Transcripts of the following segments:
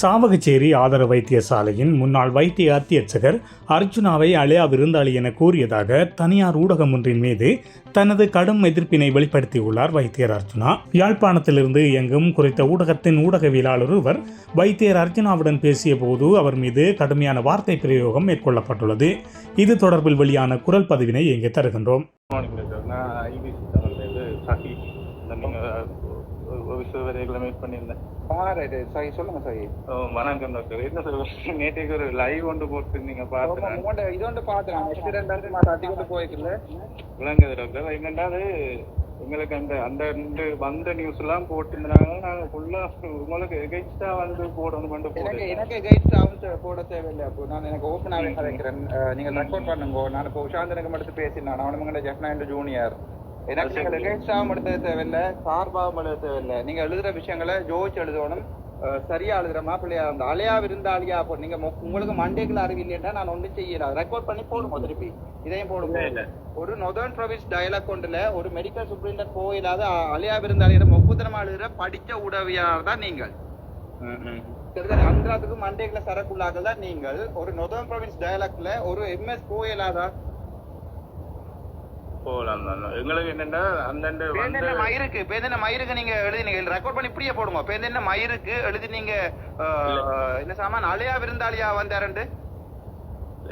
சாவகச்சேரி ஆதர வைத்தியசாலையின் முன்னாள் வைத்திய அத்தியட்சகர் அர்ஜுனாவை அழையா விருந்தாளி என கூறியதாக தனியார் ஊடகம் ஒன்றின் மீது தனது கடும் எதிர்ப்பினை வெளிப்படுத்தியுள்ளார் வைத்தியர் அர்ஜுனா. யாழ்ப்பாணத்திலிருந்து இயங்கும் குறித்த ஊடகத்தின் ஊடகவியலாளர் ஒருவர் வைத்தியர் அர்ஜுனாவுடன் பேசிய போது அவர் மீது கடுமையான வார்த்தை பிரயோகம் மேற்கொள்ளப்பட்டுள்ளது. இது தொடர்பில் வெளியான குரல் பதிவினை இங்கே தருகின்றோம். ஒரு சிவரைகளை மீட் பண்ணியிருந்தேன். பாரு சரி சொல்லுங்க சரி ஓ, வணக்கம் டாக்டர் என்ன சார் நேற்றுக்கு ஒரு லைவ் ஒன்று போட்டு நீங்கள் பார்த்து நான் உங்கள்ட்ட இது வந்து பார்த்தேன் ஆக்சிடென்ட் வந்து நான் தட்டி கொண்டு போய்க்கல விளங்குது டாக்டர் என்னண்டா அது எங்களுக்கு அந்த அந்த ரெண்டு வந்த நியூஸ் எல்லாம் போட்டிருந்தாங்க நாங்கள் ஃபுல்லாக உங்களுக்கு எகென்ஸ்டாக வந்து போடணும் கொண்டு போடுறேன் எனக்கு கைட் ஆகும் போட தேவையில்லை. அப்போ நான் எனக்கு ஓப்பனாகவே கதைக்கிறேன். நீங்கள் ரெக்கார்ட் பண்ணுங்க. நான் இப்போ உஷாந்தனுக்கு மட்டும் பேசினேன் அவனுங்க ஜெஃப்னாண்ட் ஜூனியர் எனக்கு நீங்கள் எகென்ஸ்டாகவும் எடுத்த தேவையில்லை சார்பாகவும் எழுத தேவையில்லை. நீங்க எழுதுற விஷயங்களை ஜோதிச்சு எழுதணும். சரியா எழுதுற மாப்பிள்ளையா அந்த அலையா விருந்தாளியா அப்போ நீங்க உங்களுக்கு மண்டேக்குள்ள அறிவில்லைன்னா நான் ஒன்றும் செய்யல. ரெக்கார்ட் பண்ணி போடுங்க திருப்பி. இதையும் போடுங்க. ஒரு நொதர்ன் ப்ரொவின்ஸ் டயலாக் கொண்டுல ஒரு மெடிக்கல் சூப்பரிண்டன்ட் போயிடாத அ- அலையா விருந்தாளியிடம் ஒப்புதனமா எழுதுற படிச்ச உதவியாளர் தான் நீங்கள். ஆந்திராத்துக்கு மண்டேக்குள்ள சரக்குள்ளாக தான் நீங்கள். ஒரு நொதர்ன் ப்ரொவின்ஸ் டயலாக்ல ஒரு எம்எஸ் போயிடாதா போகலாம் தான் எங்களுக்கு என்னென்னா அந்தந்த பேந்தென்ன மயிருக்கு பேந்தென்ன மயிருக்கு நீங்க எழுதி நீங்க ரெக்கார்ட் பண்ணி இப்படியே போடுங்க. பேந்தென்ன மயிருக்கு எழுதி நீங்க அஹ், என்ன சாமான்? அலையா விருந்தாளியா வந்தாரண்டு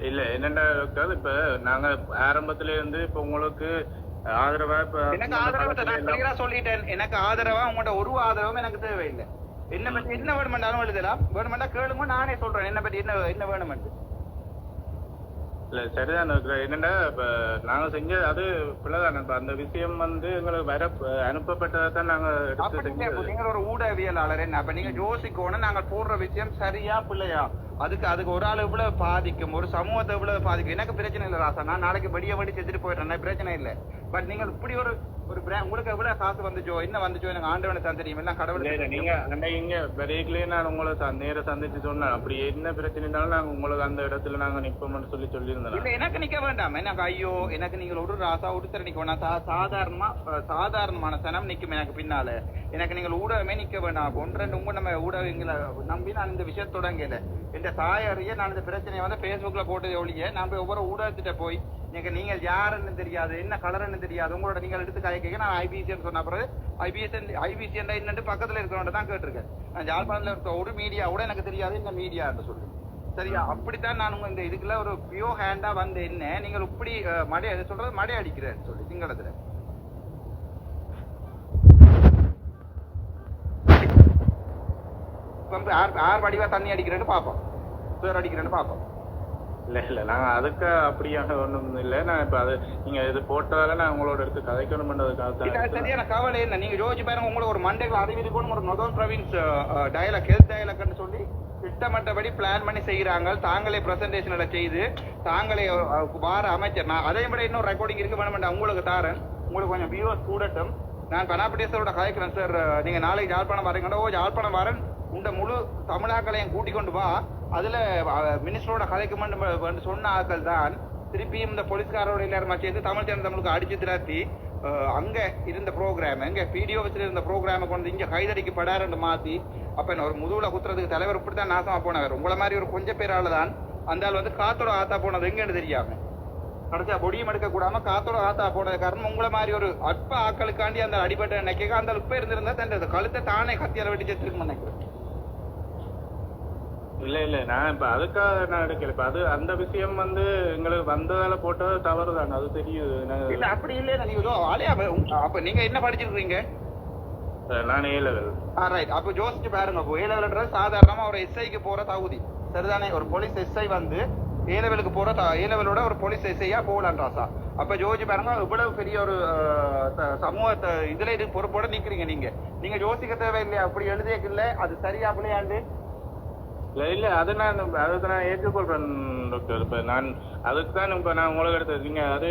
இல்ல டாக்டர் இப்ப நாங்க ஆரம்பத்துல இருந்து இப்ப உங்களுக்கு ஆதரவா இப்ப எனக்கு ஆதரவு நான் சொல்லிட்டேன். எனக்கு ஆதரவா உங்கள்ட்ட ஒரு ஆதரவும் எனக்கு தேவையில்லை. என்ன என்ன வேணுமெண்டாலும் எழுதலாம். வேணுமெண்டா கேளுங்க நானே சொல்றேன். என்ன பத்தி என்ன என்ன வேணுமெண்டு இல்ல சரிதான் என்னண்டா இப்ப நாங்க செஞ்ச அது பிள்ளைதான். இப்ப அந்த விஷயம் வந்து எங்களுக்கு வர அனுப்பப்பட்டதை தான் நாங்க எடுத்து அப்ப நீங்க செஞ்சது. நீங்க ஒரு ஊடகவியலாளர் என்ன அப்ப நீங்க யோசிக்கணும் நாங்க போடுற விஷயம் சரியா பிள்ளையா? அதுக்கு அதுக்கு ஒரு ஆள் இவ்வளவு பாதிக்கும்? ஒரு சமூகத்தை இவ்வளவு பாதிக்கும்? எனக்கு பிரச்சனை இல்லை ராசா. நான் நாளைக்கு வெடிய வெடி செஞ்சுட்டு போயிடுறேன். பிரச்சனை இல்லை. பட் நீங்கள் இப்படி ஒரு ஒரு brand- உங்களுக்கு எவ்வளவு காசு வந்துச்சோ என்ன வந்துச்சோ எனக்கு ஆண்டவனை தான் தெரியும். எல்லாம் கடவுள் நீங்க அன்னைக்கு வரையிலே நான் உங்களை நேர சந்திச்சு சொன்னேன். அப்படி என்ன பிரச்சனை இருந்தாலும் நாங்க உங்களுக்கு அந்த இடத்துல நாங்க நிப்போம்னு சொல்லி சொல்லியிருந்தேன். இல்ல எனக்கு நிக்க வேண்டாம். எனக்கு ஐயோ எனக்கு நீங்கள் ஒரு ராசா ஒருத்தர் நிக்க வேண்டாம் சாதாரணமா சாதாரணமான சனம் நிக்கும் எனக்கு பின்னால. எனக்கு நீங்கள் ஊடகமே நிக்க வேண்டாம் ஒன்று ரெண்டு உங்க நம்ம ஊடகங்களை நம்பி நான் இந்த விஷயம் தொடங்கல. இந்த தாயறிய நான் இந்த பிரச்சனையை வந்து Facebookல போட்டது ஒழிய நான் போய் ஒவ்வொரு ஊடகத்திட்ட போய் நீங்க நீங்கள் யாருன்னு தெரியாது என்ன கலர்னு தெரியாது உங்களோட நீங்கள் எடுத்து கேட்க நான் ஐபிசின்னு சொன்ன பிறகு ஐபிஎஸ் ஐபிசி என்னன்னு பக்கத்துல இருக்கிறவங்க தான் கேட்டிருக்கேன். நான் ஜாழ்ப்பாணத்துல இருக்க ஒரு மீடியா கூட எனக்கு தெரியாது இந்த மீடியான்னு சொல்லி சரியா? அப்படித்தான் நான் உங்க இந்த இதுக்குள்ள ஒரு பியோ ஹேண்டா வந்து என்ன நீங்கள் இப்படி மடை சொல்றது மடை அடிக்கிறேன்னு சொல்லி சிங்களத்துல. ஆர் ஆர் வடிவா தண்ணி அடிக்கிறேன்னு பாப்போம் பேர் அடிக்கிறேன்னு பாப்போம் இல்ல இல்ல. நாங்க அதுக்கு அப்படியாக ஒண்ணும் இல்ல. நான் இப்ப அது நீங்க இது போட்டதால நான் உங்களோட எடுத்து கதைக்கணும்ன்றதுக்காக இது தான் சரியான கவலை என்ன நீங்க யோசிச்சு பாருங்க உங்களுக்கு ஒரு மண்டைகள் அறிவிக்கணும் ஒரு நொதல் பிரவின்ஸ் டயலாக் ஹெல்த் டயலாக்னு சொல்லி திட்டமிட்டபடி பிளான் பண்ணி செய்கிறாங்க தாங்களே பிரசன்டேஷன்ல செய்து தாங்களே வார அமைச்சர். நான் அதை விட இன்னும் ரெக்கார்டிங் இருக்கு வேணுமெண்டா உங்களுக்கு தாரேன். உங்களுக்கு கொஞ்சம் வியூவர்ஸ் கூடட்டும். நான் கனாபடேசரோட கதைக்கிறேன் சார் நீங்க நாளைக்கு யாழ்ப்பாணம் வரீங்கன்னா ஓ யாழ்ப்பாணம் வரேன். உண்ட முழு தமிழாக்களையும் கூட்டிக் கொண்டு வா. அதுல மினிஸ்டரோட கதைக்கு சொன்ன ஆக்கள் தான் திருப்பியும் இந்த போலீஸ்காரோட எல்லாருமா சேர்ந்து தமிழ் சேனல் தமிழுக்கு அடிச்சு திராத்தி அங்க இருந்த ப்ரோக்ராம் எங்க பிடிஓ வச்சுட்டு இருந்த ப்ரோக்ராமை கொண்டு இங்க கைதடிக்கு படாருன்னு மாத்தி அப்ப என்ன ஒரு முதுகுல குத்துறதுக்கு தலைவர் இப்படித்தான் நாசமா போனவர். உங்களை மாதிரி ஒரு கொஞ்சம் பேரால தான் அந்த ஆள் வந்து காத்தோட ஆத்தா போனது எங்கன்னு தெரியாம. கடைசியா பொடியும் எடுக்க கூடாம காத்தோட ஆத்தா போனது காரணம் உங்களை மாதிரி ஒரு அற்ப ஆக்களுக்காண்டி அந்த அடிபட்ட நினைக்க அந்த ஆள் இப்ப இருந்திருந்தா தன் கழுத்தை தானே கத்தியால வெட்டி செத்துருக்கு நினைக்கிறேன். இல்ல இல்ல. நான் இப்ப அதுக்காக நான் எடுக்கல. இப்ப அது அந்த விஷயம் வந்து எங்களுக்கு வந்ததால போட்டது தவறு தான் அது தெரியுது. இல்ல அப்படி இல்ல நீங்க ஆலியா அப்ப நீங்க என்ன படிச்சிருக்கீங்க? நான் ஏ லெவல் ரைட் அப்ப யோசிச்சு பாருங்க. அப்போ ஏ லெவல்ன்றது சாதாரணமா ஒரு எஸ்ஐக்கு போற தகுதி. சரிதானே? ஒரு போலீஸ் எஸ்ஐ வந்து ஏ லெவலுக்கு போற த- ஏ லெவலோட ஒரு போலீஸ் எஸ்ஐயா போகலான்றாசா அப்ப ஜோதிச்சு பாருங்க இவ்வளவு பெரிய ஒரு சமூகத்தை இதுல இது பொறுப்போட நிக்கிறீங்க நீங்க. நீங்க யோசிக்க தேவையில்லையா? அப்படி எழுதியக்கில்ல அது சரியா பிள்ளையாண்டு இல்ல இல்ல அது நான் அதை நான் ஏற்றுக்கொள்றேன் டாக்டர் இப்ப நான் அதுக்கு தான் இப்ப நான் உங்களுக்கு எடுத்தது நீங்க அது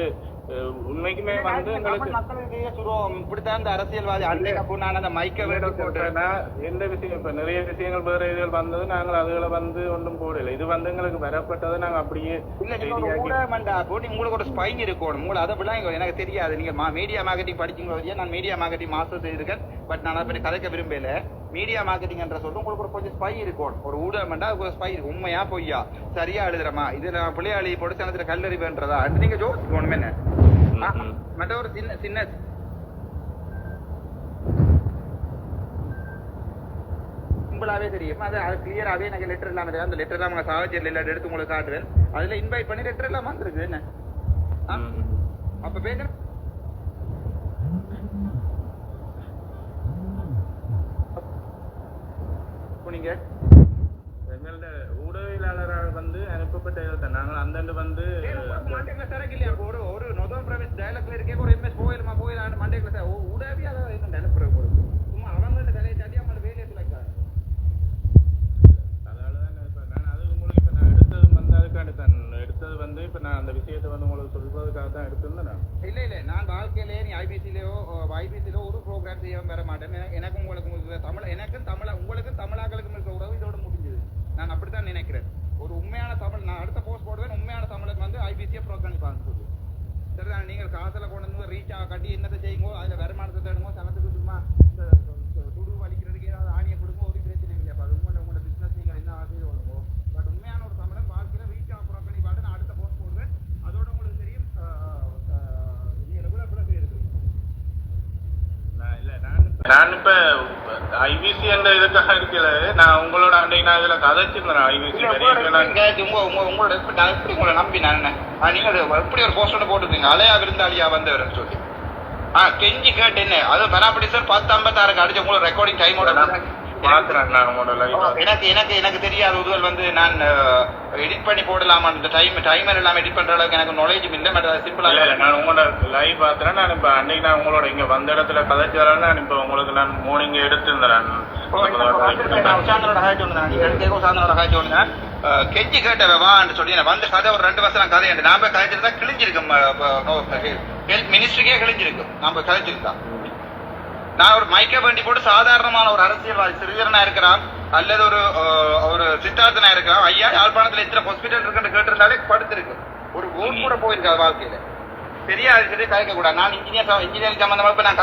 உண்மைக்குமே வந்து எங்களுக்கு சுருவம் இப்படித்தான் இந்த அரசியல்வாதி அன்னைக்கு அப்போ நான் அந்த மைக்க வேட போட்டு நான் எந்த விஷயம் இப்ப நிறைய விஷயங்கள் வேற இதுகள் வந்தது. நாங்கள் அதுகளை வந்து ஒன்றும் போடல. இது வந்து எங்களுக்கு வரப்பட்டதை நாங்க அப்படியே இல்ல ஊடகமண்டா நீங்க உங்களுக்கு ஒரு ஸ்பைன் இருக்கணும். உங்களுக்கு அதை விட எனக்கு தெரியாது. நீங்க மீடியா மார்க்கெட்டிங் படிச்சீங்க இல்லையா நான் மீடியா மார்க்கெட்டிங் மாஸ்டர் இருக்கேன் பட் நான் அதை பற்றி கதைக்க விரும்பல. மீடியா மார்க்கெட்டிங்ன்ற சொல்லிட்டு உங்களுக்கு ஒரு கொஞ்சம் ஸ்பை இருக்கும். ஒரு ஊடகம்ண்டா அதுக்கு ஒரு ஸ்பை இருக்கு உண்மையா பொய்யா? சரியா எழுதுறமா? இது நான் பிள்ளையாளி போட்டு சனத்துல கல்லறிவுன்றதா அது நீங்க ஜோசிக்கணும் என்ன. மற்ற ஒரு சின்ன சின்ன சிம்பிளாவே தெரியும்? அது அது கிளியராகவே எனக்கு லெட்டர் இல்லாம. அந்த லெட்டர் இல்லாம சாவச்சேரியில் இல்லாத எடுத்து உங்களுக்கு காட்டுவேன். அதுல இன்வைட் பண்ணி லெட்டர் இல்லாம வந்துருக்கு. என்ன. அப்ப பேசுற இப்போ நீங்க எங்களோட ஊடகவியலாளராக வந்து அனுப்பப்பட்ட எழுத்த நாங்கள் அந்தண்டு வந்து ஒரு ஒரு நொதம் பிரவேஷ் டயலாக்ல இருக்கே ஒரு எம்எஸ் போயிலுமா போயிலான்னு மண்டேக்குள்ள சார் அதை என்ன நினைப்புறது போறது சும்மா அவங்கள்ட்ட கலையை தட்டி அவங்கள வேலையை சிலக்காரு அதனால தான் இப்ப நான் அது உங்களுக்கு இப்ப நான் எடுத்தது வந்து அதுக்காண்டி தான். எடுத்தது வந்து இப்ப நான் அந்த விஷயத்தை வந்து உங்களுக்கு சொல்றதுக்காக தான் எடுத்திருந்தேன் நான். இல்ல இல்ல. வாழ்க்கையிலே நீ ஐபிசிலேயோ ஐபிசிலோ ஒரு ப்ரோக்ராம் செய்ய வர மாட்டேன் எனக்கு- எனக்கும் உங்களுக்கும் இருக்கிற தமிழ் எனக்கும் தமிழ உங்களுக்கும் தமிழாக்களுக்கும் இருக்கிற உறவு இதோட முடிஞ்சது. நான் அப்படித்தான் நினைக்கிறேன். ஒரு உண்மையான தமிழ் நான் அடுத்த போஸ்ட் போடுவேன் உண்மையான தமிழுக்கு வந்து ஐபிசியை ப்ரோக்ராம் சொல்லி. சரிதான்? நீங்கள் காசுல கொண்டு வந்து ரீ ஆக கட்டி என்னத்தை செய்யுங்கோ அதுல வருமானத்தை தேடுங்க சனத்துக்கு சும்மா இந்த துடு வலிக்கிறதுக்கு ஏதாவது ஆணியை கொடுங்க ஒரு பிரச்சனை இல்லை அப்ப அது உங்களோட உங்களோட பிசினஸ் நீங்கள் என்ன ஆசையோ வருமோ பட் உண்மையான ஒரு தமிழன் வாழ்க்கையில ரீச் ஆக புறக்கணி பாட்டு நான் அடுத்த போஸ்ட் போடுவேன் அதோட உங்களுக்கு தெரியும் அஹ், அஹ், நீங்க ரெகுலர் பிளஸ் இருக்கிறீங்க நான் இல்ல நான் இப்ப- ஐபிசி என்ற இதுக்காக இருக்கல. நான் உங்களோட அன்றைக்கு நான் இதுல கதைச்சிருந்தேன் ஐபிசி உங்க உங்க உங்களோட நான் எப்படி உங்களை நம்பி நான் நீங்க எப்படி ஒரு போஸ்ட் ஒன்று போட்டுருந்தீங்க. அலையா விருந்தாளியா வந்தவர் சொல்லி. ஆ கெஞ்சி கேட்டு என்ன அது பராபடி சார் பத்து ஐம்பத்தாறுக்கு அடிச்ச உங்களுக்கு ரெக்கார்டிங் டைமோட பாத்துறேன் நான் உங்களோட எனக்கு எனக்கு எனக்கு தெரியாத. உதவல் வந்து நான் எடிட் பண்ணி போடலாமா? இந்த டைம் டைமர் எல்லாம் எடிட் பண்ற அளவுக்கு எனக்கு நாலேஜும் இல்லை. பட் சிம்பிளா இல்ல நான் உங்களோட லைவ் பாத்துறேன் நான் இப்ப அன்னைக்கு நான் உங்களோட இங்க வந்த இடத்துல கதைச்சு வரேன் நான் இப்ப உங்களுக்கு நான் மார்னிங் எடுத்திருந்தேன். நான் உசாந்தனோட காய்ச்சி ஒன்று நீங்க கேட்க உசாந்தனோட காய்ச்சி ஒன்று கெஞ்சி கேட்ட வான்னு சொல்லி நான் வந்து கதை ஒரு ரெண்டு வருஷம் கதை நான் போய் கதைச்சிருந்தா கிழிஞ்சிருக்கும். ஹெல்த் மினிஸ்ட்ரிக்கே கிழிஞ்சிருக்கும். நாம கதைச்சிருந்தா. நான் ஒரு மைக்க வேண்டி போட்டு சாதாரணமான ஒரு அரசியல்வாதி சிறுவரனா இருக்கிறான் அல்லது ஒரு ஒரு சித்தார்த்தனா இருக்கிறான். ஐயா யாழ்ப்பாணத்துல எத்தனை ஹாஸ்பிட்டல் இருக்குன்னு கேட்டிருந்தாலே படுத்திருக்கு. ஒரு ஓட் கூட போயிருக்காது வாழ்க்கையில. தெரியாது சரி கதைக்க கூடாது. நான் இன்ஜினியர் இன்ஜினியரிங் சம்பந்தமா இப்ப நான்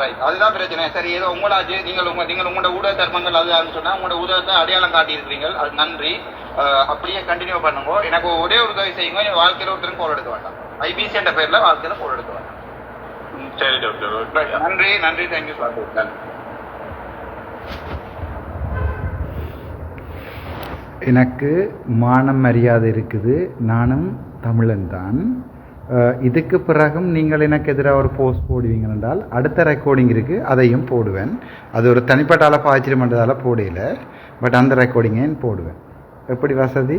ரைட் அதுதான் பிரச்சனை. சரி ஏதோ உங்களாச்சு நீங்கள் உங்க நீங்கள் உங்களோட ஊடக தர்மங்கள் அது சொன்னா உங்களோட ஊடகத்தை அடையாளம் காட்டியிருக்கிறீங்க அது நன்றி. அப்படியே கண்டினியூ பண்ணுங்க. எனக்கு ஒரே ஒரு உதவி செய்யுங்க. வாழ்க்கையில ஒருத்தரும் கோல் எடுக்க வேண்டாம். ஐபிசி என்ற பேர்ல வாழ்க்கையில கோல் எடுக்க சரி டாக்டர் நன்றி நன்றி. தேங்க்யூ சார் எனக்கு மானம் மரியாதை இருக்குது. நானும் தமிழன் தான். இதுக்கு பிறகும் நீங்கள் எனக்கு எதிராக ஒரு போஸ்ட் போடுவீங்க என்றால் அடுத்த ரெக்கார்டிங் இருக்குது அதையும் போடுவேன். அது ஒரு தனிப்பட்ட அளப்பு ஆச்சரியமன்றதால போடையில பட் அந்த ரெக்கார்டிங்கையும் போடுவேன்? எப்படி வசதி?